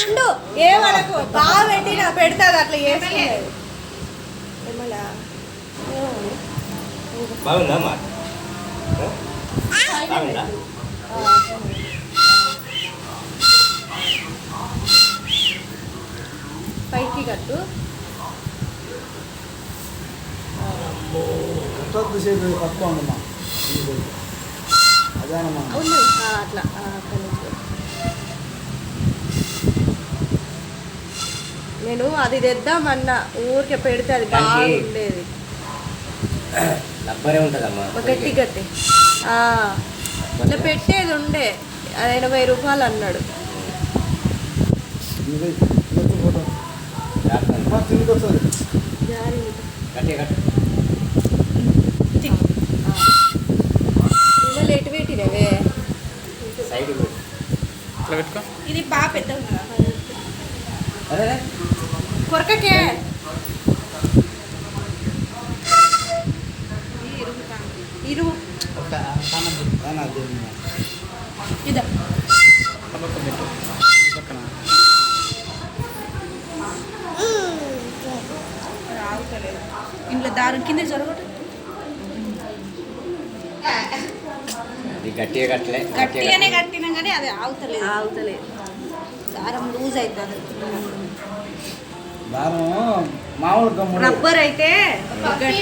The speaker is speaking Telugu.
ఉండు. ఏమనకు బాగా పెడతాది అట్లా బాగుందా పైకి కట్టు. పట్టుకోండమ్మా అదేనమ్మా ఆ, అట్లా. నేను అది తెద్దామన్నా ఊరికే పెడితే అది బాగా దానికి- ఉండేది రబ్బరే ఉంటుందమ్మా ఒక గట్టి గట్టి. ఇట్లా పెట్టేది ఉండే అది ఎనభై రూపాయలు అన్నాడు. పెట్టినవే? సైడ్ ఇట్లా పెట్టుకో. ఇది బాగా పెద్ద కొరకకే ఇరువు ఒక కానీ అదే ఇదా ఆ పక్కన పెట్టు ఈ పక్కన ఆగుతలేదు ఇంట్లో దారం కింద జరగదు అది గట్టిగా కట్టలే గట్టిగానే కట్టినా కానీ అది ఆగుతలేదు ఆగుతలేదు దారం లూజ్ అవుతుంది దారం మామూలు గమ్ముడు. రబ్బర్ అయితే పప్పి